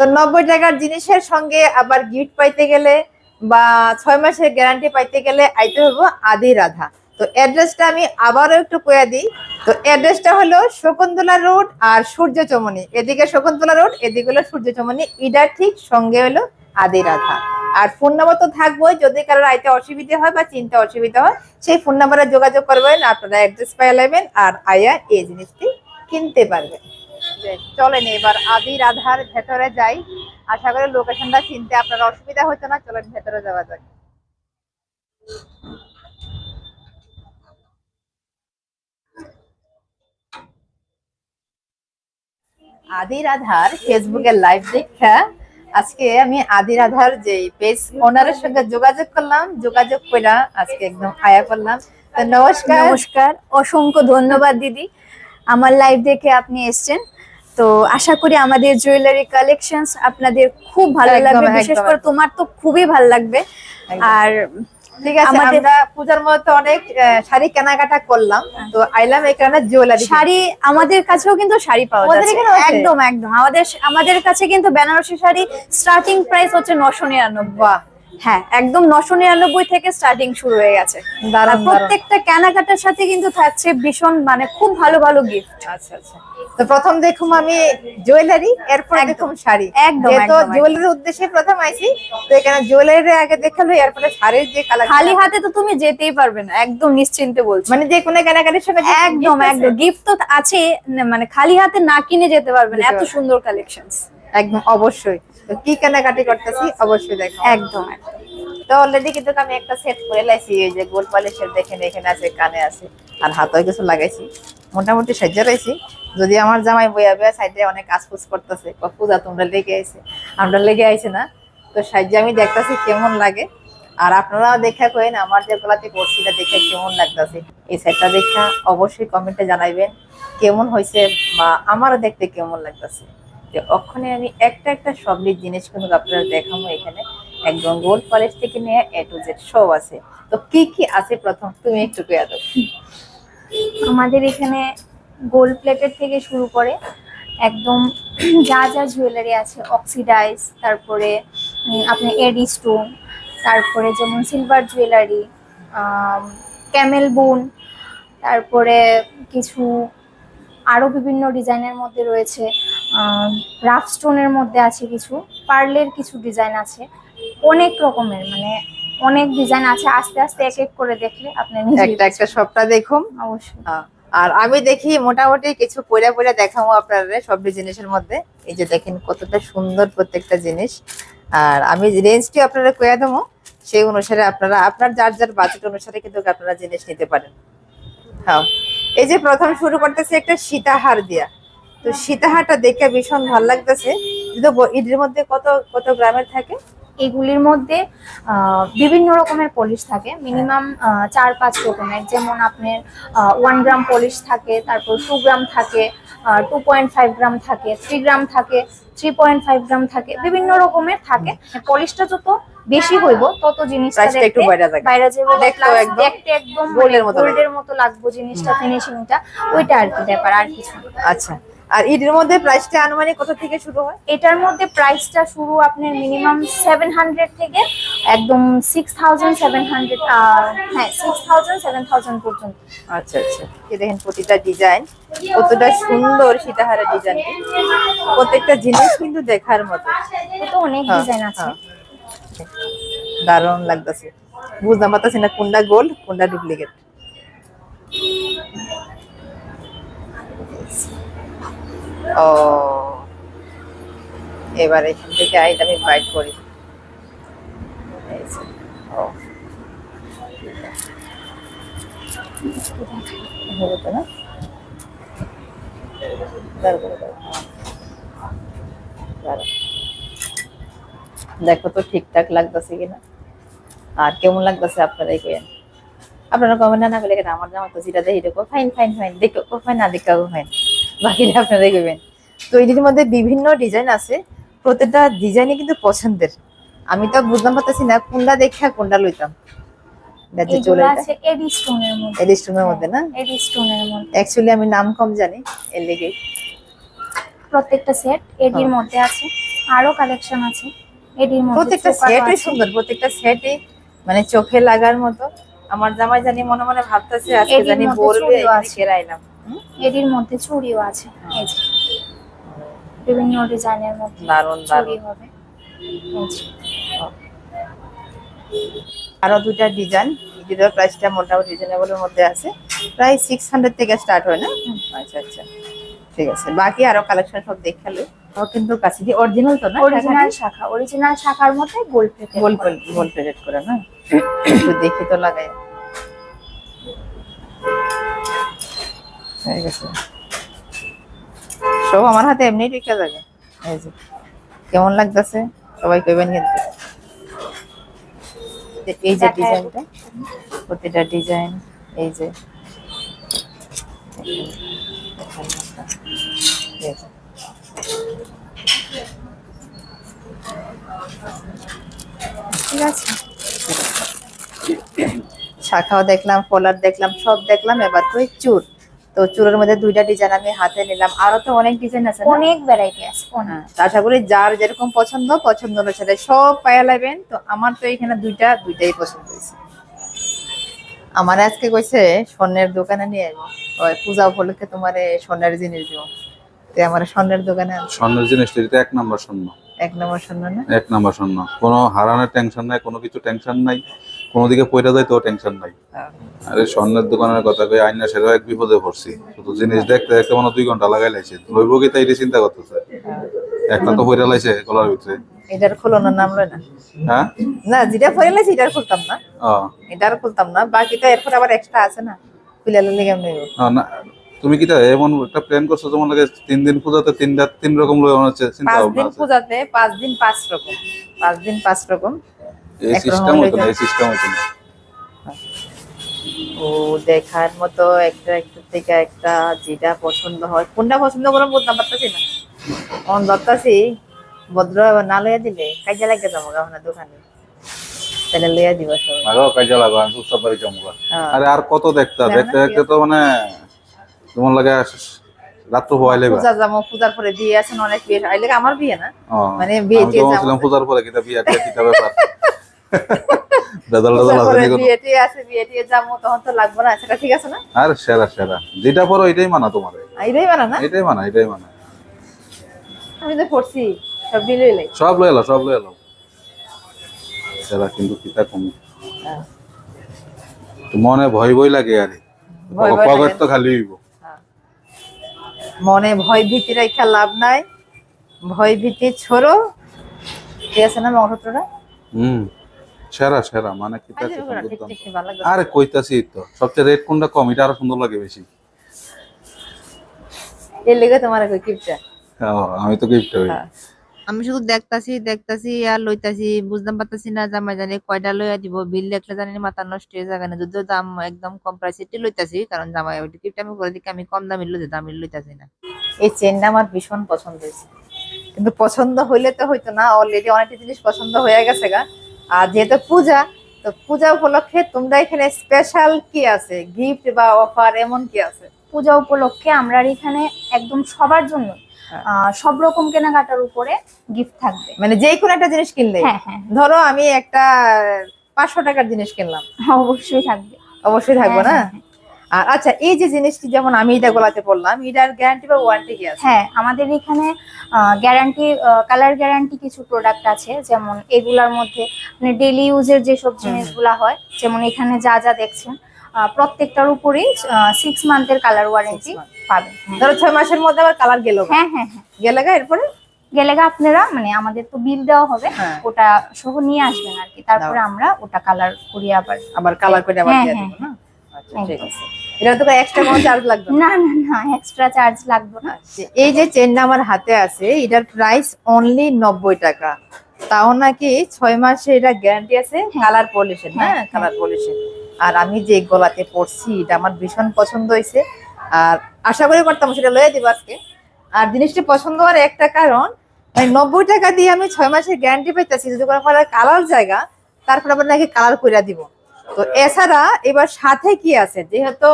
তো নব্বই টাকার জিনিসের সঙ্গে আবার গিফট পাইতে গেলে বা ছয় মাসের গ্যারান্টি পাইতে গেলে আইতে হব আদি রাধা। তো অ্যাড্রেসটা আমি আবারও একটু কয়ে দিই। তো অ্যাড্রেসটা হলো শকুন্তলা রোড আর সূর্য চমনি। এদিকে শকুন্তলা রোড, এদিকে হলো সূর্য চমনি। ইডার ঠিক সঙ্গে হলো আদি রাধা। আর ফোন নাম্বার তো থাকবোই, যদি কারোর আইতে অসুবিধা হয় বা চিনতে অসুবিধা হয়, সেই ফোন নাম্বারে যোগাযোগ করবেন, আপনারা অ্যাড্রেস পাই নেবেন আর আয়া এই জিনিসটি কিনতে পারবেন। যে চলেন এবার আদি রাধার ভেতরে যাই। আশা করি লোকেশনটা চিনতে আপনার অসুবিধা হতো না, চলেন ভেতরে যাওয়া যাক। আদি রাধার ফেসবুকের লাইভ দেখা। আজকে আমি আদি রাধার যে পেজ ওনারের সঙ্গে যোগাযোগ করলাম, যোগাযোগ করে আজকে একদম আয়া করলাম। তো নমস্কার। নমস্কার। অসংখ্য ধন্যবাদ দিদি। আমার লাইভ দেখে আপনি এসেছেন। তো আশা করি আমাদের জুয়েলারি কালেকশনস আপনাদের খুব ভালো লাগবে। বিশেষ করে তোমার তো খুবই ভালো লাগবে। আর ঠিক আছে আমাদের- আমরা পূজার মধ্যে অনেক শাড়ি কেনাকাটা করলাম। তো আইলাম এখানে জুয়েলারি শাড়ি আমাদের কাছেও কিন্তু শাড়ি পাওয়া? একদম একদম। আমাদের আমাদের কাছে কিন্তু বেনারসি শাড়ি স্টার্টিং প্রাইস হচ্ছে নশো নিরানব্বই। বাহ হ্যাঁ একদম নশো নিরানব্বই থেকে স্টার্টিং শুরু হয়ে গেছে। প্রত্যেকটা কেনাকাটার সাথে কিন্তু থাকছে ভীষণ মানে খুব ভালো ভালো গিফট আচ্ছা আচ্ছা। তো প্রথম দেখুম আমি জুয়েলারি এরপর। দেখুম শাড়ি। একদম, একদম। জুয়েলারির উদ্দেশ্যে প্রথম আইছি তো এখানে জুয়েলারি আগে দেখাল এরপরে শাড়ির যে কালার খালি হাতে তো তুমি যেতেই পারবে না একদম নিশ্চিন্তে বলছি। মানে যে কোনো কেনাকাটির যে একদম একদম। গিফট তো আছে মানে খালি হাতে না কিনে যেতে পারবে না এত সুন্দর কালেকশনস একদম অবশ্যই। তো কি কেনাকাটি করতেছি? অবশ্যই দেখো। একদম। তো অলরেডি কিন্তু আমি একটা সেট করে লাইছি এই যে গোল পলিশের দেখেন এখানে আছে কানে আছে আর হাতেও কিছু লাগাইছি। মোটামুটি সাহায্য রয়েছি যদি আমার জামাই বইয়া বইয়া সাইডে অনেক কাজকুজ করতেছে পূজা তোমরা লেগে আইছে আমরা লেগে আইছে না তো সাহায্য আমি দেখতাছি কেমন লাগে। আর আপনারাও দেখা করেন আমার যে গোলাতে করছিটা দেখে কেমন লাগতেছে। এই সেটটা দেখা অবশ্যই কমেন্টে জানাইবেন কেমন হয়েছে বা আমারও দেখতে কেমন লাগতেছে। যে ওখানে আমি একটা একটা সবলির জিনিস কিন্তু আপনারা দেখাবো এখানে। একদম গোল্ড পলিশ থেকে নিয়ে এ টু জেড সব আছে। তো কি কি আছে প্রথম? তুমি একটু দাও। আমাদের এখানে গোল্ড প্লেটের থেকে শুরু করে একদম যা যা জুয়েলারি আছে, অক্সিডাইজ, তারপরে আপনি এডি স্টোন তারপরে যেমন সিলভার জুয়েলারি ক্যামেল বোন, তারপরে কিছু আরও বিভিন্ন ডিজাইনের মধ্যে রয়েছে। রাফ স্টোনের মধ্যে আছে কিছু পার্লের কিছু ডিজাইন আছে অনেক রকমের মানে অনেক ডিজাইন আছে আস্তে আস্তে এক এক করে দেখলে আপনি একটা একটা সবটা দেখুন। অবশ্যই। আর আমি দেখি মোটামুটি কিছু পয়লা পয়লা দেখাবো আপনারা সব জিনিসের মধ্যে। এই যে দেখেন কতটা সুন্দর প্রত্যেকটা জিনিস। আর আমি রেঞ্জটি আপনারা কইয়া দেবো সেই অনুসারে আপনারা আপনার যার যার বাজেট অনুসারে কিন্তু আপনারা জিনিস নিতে পারেন। হ্যাঁ এই যে প্রথম শুরু করতেছে একটা সীতাহার দিয়া। তো সীতাহারটা দেখে ভীষণ ভালো লাগতেছে। ব- মধ্যে কত কত গ্রামের থাকে? এগুলির মধ্যে বিভিন্ন রকমের পলিশ থাকে। মিনিমাম চার পাঁচ রকমের। যেমন আপনার ওয়ান গ্রাম পলিশ থাকে তারপর টু গ্রাম থাকে টু পয়েন্ট ফাইভ গ্রাম থাকে থ্রি গ্রাম থাকে থ্রি পয়েন্ট ফাইভ গ্রাম থাকে বিভিন্ন রকমের থাকে। পলিশটা যত বেশি হইব তত জিনিসটা একটু বাইরে যাবে। দেখতে একদম গোল্ডের মতো গোল্ডের লাগবে জিনিসটা ফিনিশিংটা ওইটা আর কি ব্যাপার আর কিছু আচ্ছা। আর এটার মধ্যে প্রাইসটা আনুমানিক কত থেকে শুরু হয়? এটার মধ্যে প্রাইসটা শুরু আপনার মিনিমাম সেভেন হান্ড্রেড থেকে একদম সিক্স থাউজেন্ড সেভেন হান্ড্রেড হ্যাঁ সিক্স থাউজেন্ড সেভেন থাউজেন্ড পর্যন্ত। আচ্ছা আচ্ছা। এই দেখেন প্রতিটা ডিজাইন কতটা সুন্দর সীতাহারের ডিজাইনটি প্রত্যেকটা জিনিস কিন্তু দেখার মতো। তো অনেক হ্যাঁ, ডিজাইন আছে। হ্যাঁ। দারুণ লাগতেছে। বুঝতে পারতেছি না কোনটা গোল্ড কোনটা ডুপ্লিকেট ও, এবার এখান থেকে আইট আমি বাইট করি। দেখো তো ঠিকঠাক লাগতেছে কিনা। আর কেমন লাগতেছে আপনারাই কইেন আপনারা কমেন্ট না বলে আমার জামা তো যেটা দেখি দেখো ফাইন ফাইন ফাইন দেখো ফাইন না দেখো ফাইন বাকিটা আপনারাই কইবেন তো এটির মধ্যে বিভিন্ন ডিজাইন আছে। প্রত্যেকটা ডিজাইনই কিন্তু পছন্দের। আমি তো বুঝতে পারতেছি না কোনটা দেখা কোনটা লইতাম। যে চলে আছে এডি স্টোনের মধ্যে। এডিস্টুমের মধ্যে না? এডি স্টোনের মধ্যে। অ্যাকচুয়ালি আমি নাম কম জানি এর লেগে। প্রত্যেকটা সেট এডির হ্যাঁ। মধ্যে আছে। আরও কালেকশন আছে। মধ্যে প্রত্যেকটা সেটই সুন্দর প্রত্যেকটা সেটই মানে চোখে লাগার মতো। আমার জামাই জানি মনে মনে ভাবতেছে আজকে জানি বলবে চুড়িও আছে। এটির মধ্যে চুড়িও আছে। এই যে। বিভিন্ন ডিজাইনের মধ্যে দারুণ চুড়ি হবে। এই যে। আরও দুটা ডিজাইন। যেটার প্রাইসটা মোটামুটি রিজনেবলের মধ্যে আছে। প্রায় সিক্স হান্ড্রেড থেকে স্টার্ট হয় না? আচ্ছা আচ্ছা। ঠিক আছে। বাকি আরও কালেকশন সব দেখাল ও কিন্তু কাছে দিয়ে অরিজিনাল তো না? অরিজিনাল শাখা। অরিজিনাল শাখার মধ্যে গোল প্লেট গোল গোল প্লেট করে না? একটু দেখি তো লাগাই। হয়ে গেছে। সব আমার হাতে এমনি রেখে যাবে। এই যে কেমন লাগতেছে? সবাই কইবেন কিন্তু। এই যে ডিজাইনটা প্রতিটা ডিজাইন এই যে। ঠিক আছে। শাখাও দেখলাম ফলার দেখলাম সব দেখলাম এবার তো এই চুর তো চুলের মধ্যে দুইটা ডিজাইন আমি হাতে নিলাম। আরও তো অনেক ডিজাইন আছে অনেক ভ্যারাইটি আছে হ্যাঁ, তো আশা করি যার যেরকম পছন্দ পছন্দ অনুসারে সব পায়া লাগবেন তো আমার তো এখানে দুইটা দুইটাই পছন্দ হয়েছে। আমার আজকে কইছে স্বর্ণের দোকানে নিয়ে যাব ওই পূজা উপলক্ষে তোমার স্বর্ণের জিনিস দিব। তো আমার স্বর্ণের দোকানে স্বর্ণের জিনিস এটা এক নাম্বার স্বর্ণ। এক নম্বর স্বর্ণ না? এক নাম্বার স্বর্ণ। কোনো হারানোর টেনশন নাই কোনো কিছু টেনশন নাই। কোনো দিকে পয়টা যায় তো টেনশন নাই। হ্যাঁ। আরে স্বর্ণের দোকানের কথা কই আইনা সেটাও এক বিপদে পড়ছি। শুধু জিনিস দেখতে দেখতে মনে হয় দুই ঘণ্টা লাগাই লাইছে। লইব কি তাই চিন্তা করতেছে? একটা তো পয়টা লাইছে গলার ভিতরে। এটার খোলানোর নাম লয় না? হ্যাঁ? না যেটা ফরে লাইছে এটার খুলতাম না। ও। এটার খুলতাম না বাকিটা এরপর আবার এক্সট্রা আছে না খুলে নিলে কেমন হইব? ও, না তুমি কি তা এমন একটা প্ল্যান করছ যেমন লাগে তিন দিন পূজাতে তিনটা তিন রকম মনে হচ্ছে চিন্তা পাঁচ ভাবনা দিন আছে? পূজাতে পাঁচ দিন পাঁচ রকম পাঁচ দিন পাঁচ রকম। এই সিস্টেম হইতো না এই সিস্টেম হইতো না। ও দেখার মতো একটা একটা থেকে একটা যেটা পছন্দ হয়। কোনটা পছন্দ করে? বলতে পারতেছি না অন ধরতাছি ভদ্র না লইয়া দিলে কাজে লাগে যাব দোকানে। তাহলে লইয়া দিব সবাই। লাগাও কাজে লাগাও আমি চুপচাপ বাড়ি জমগা হ্যাঁ। আরে আর কত দেখতে? দেখতে দেখতে তো মানে তোমার লাগে রাত্র হওয়াই পূজা যাব পূজার পরে বিয়ে অনেক বিয়ে আইলে আমার বিয়ে না। মানে বিয়ে যাব। পূজার পরে কিতা বিয়ে কিতা কিতা ব্যাপার? রেজাল্ট পূজার আছে নি কোনো? বিয়ে টিয়ে আছে বিয়ে যাব তখন তো লাগবে না সেটা ঠিক আছে না? আর সেরা সেরা। যেটা পড়ো এটাই মানা তোমার। না? এটাই মানা এটাই মানা। আমি তো পড়ছি সব বিয়ে লইলাই সব লয়ে এলো সব লয়ে এলো। সেরা কিন্তু কিতা কম। হ্যাঁ। মনে ভয় ভয় লাগে আরে। পকেট তো খালি হইব। মনে ভয় ভীতি রেখা লাভ নাই। ভয় ভীতি ছোড়ো। ঠিক আছে না মঙ্গলসূত্রটা হুম। সেরা সেরা মানে কিতা আরে কইতাছি তো সবচেয়ে রেট কোনটা কম এটা আরও সুন্দর লাগে বেশি। এর লেগে তোমার কই কিপটা আমি তো গিফট হই। হ্যাঁ। আমি শুধু দেখতাছি দেখতাছি আর লইতাছি বুঝতাম পারতাছি না জামাই জানি কয়টা লইয়া দিব বিল দেখলে জানি না মাথা নষ্ট হয়ে যাবে না যদিও দাম একদম কম প্রাইসে লইতাছি কারণ জামাই ওই টিকিটটা আমি করে দিকে আমি কম দামে লইতে দামি লইতাছি না। এই চেনটা আমার ভীষণ পছন্দ হয়েছে। কিন্তু পছন্দ হইলে তো হইতো না অলরেডি অনেকটা জিনিস পছন্দ হয়ে গেছে গা। আর যেহেতু পূজা তো পূজা উপলক্ষে তোমরা এখানে স্পেশাল কি আছে? গিফট বা অফার এমন কি আছে? পূজা উপলক্ষে আমরা এখানে একদম সবার জন্য হ্যাঁ। সব রকম কেনাকাটার উপরে গিফট থাকবে। মানে যে কোনো একটা জিনিস কিনলে? হ্যাঁ হ্যাঁ ধরো আমি একটা পাঁচশো টাকার জিনিস কিনলাম। অবশ্যই থাকবে। অবশ্যই থাকব না? আর আচ্ছা এই যে জিনিসটি যেমন আমি এটা গলাতে পড়লাম এটার গ্যারান্টি বা ওয়ারেন্টি কি আছে? হ্যাঁ আমাদের এখানে গ্যারান্টি কালার গ্যারান্টি কিছু প্রোডাক্ট আছে যেমন এগুলার মধ্যে মানে ডেলি ইউজের যেসব জিনিসগুলা হয় যেমন এখানে যা যা দেখছেন প্রত্যেকটার উপরেই সিক্স মান্থের কালার ওয়ারেন্টি পাবেন। হ্যাঁ। ধরো ছয় মাসের মধ্যে আবার কালার গেল। হ্যাঁ হ্যাঁ হ্যাঁ। গেলে গা এরপরে? গেলে গা আপনারা মানে আমাদের তো বিল দেওয়া হবে হ্যাঁ। ওটা সহ নিয়ে আসবেন আর কি। তারপরে আমরা ওটা কালার করিয়ে আবার আবার কালার করে আবার হ্যাঁ, দিয়ে দেবো না। ঠিক আছে। এটা তো এক্সট্রা কোনো চার্জ লাগবে না। না না এক্সট্রা চার্জ লাগবে না। আচ্ছা, এই যে চেনটা আমার হাতে আছে এটার প্রাইস অনলি নব্বই টাকা। তাও নাকি ছয় মাসে এটা গ্যারান্টি আছে কালার পলিশের হ্যাঁ, হ্যাঁ হ্যাঁ। কালার পলিশের আর আমি যে গলাতে পড়ছি এটা আমার ভীষণ পছন্দ হয়েছে। আর আশা করি করতাম সেটা লয়ে দিব আজকে। আর জিনিসটি পছন্দ হওয়ার একটা কারণ মানে নব্বই টাকা দিয়ে আমি ছয় মাসের গ্যারান্টি পাইতেছি যদি কোনো কালার জায়গা তারপর আবার নাকি কালার করে দিব। তো এছাড়া এবার সাথে কি আছে? যেহেতু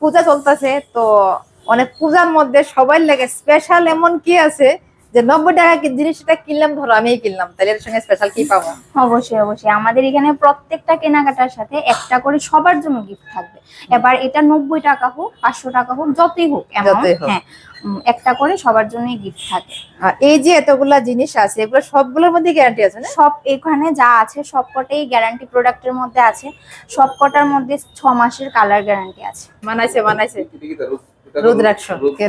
পূজা চলতেছে, তো অনেক পূজার মধ্যে সবাই লাগে স্পেশাল এমন কি আছে যে নব্বই টাকা জিনিসটা কিনলাম ধরো আমি কিনলাম তাহলে এর সঙ্গে স্পেশাল কি পাবো? অবশ্যই অবশ্যই। আমাদের এখানে প্রত্যেকটা কেনাকাটার সাথে একটা করে সবার জন্য গিফট থাকবে। এবার এটা নব্বই টাকা হোক পাঁচশো টাকা হোক যতই হোক। হ্যাঁ একটা করে সবার জন্যই গিফট থাকে। এই যে এতগুলা জিনিস আছে এগুলো সবগুলোর মধ্যে গ্যারান্টি আছে না? সব এখানে যা আছে সবকটাই গ্যারান্টি প্রোডাক্টের মধ্যে আছে। সবকটার মধ্যে ছ মাসের কালার গ্যারান্টি আছে। মানাইছে মানাইছে। রুদ্রাক্ষ কে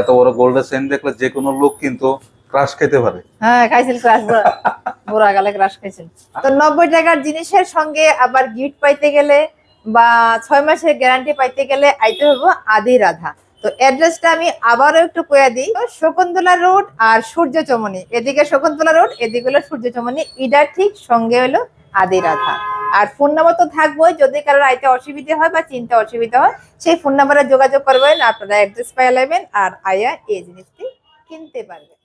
এত বড় গোল্ডের চেন দেখলে যে কোনো লোক কিন্তু ক্রাশ খেতে পারে। হ্যাঁ খাইছিল ক্রাশ বুড়া গালে ক্রাশ খাইছিল। তো নব্বই টাকার জিনিসের সঙ্গে আবার গিফট পাইতে গেলে বা ছয় মাসের গ্যারান্টি পাইতে গেলে আইতে হব আদি রাধা। তো অ্যাড্রেসটা আমি আবারও একটু কয়ে দিই। শকুন্তলা রোড আর সূর্য চমনি এদিকে শকুন্তলা রোড এদিকে হলো সূর্য চমনি ইডার ঠিক সঙ্গে হলো আদি রাধা। আর ফোন নাম্বার তো থাকবোই, যদি কারোর আইতে অসুবিধা হয় বা চিনতে অসুবিধা হয়, সেই ফোন নাম্বারে যোগাযোগ করবেন, আপনারা অ্যাড্রেস পাইয়া নেবেন আর আয়া এই জিনিসটি কিনতে পারবেন।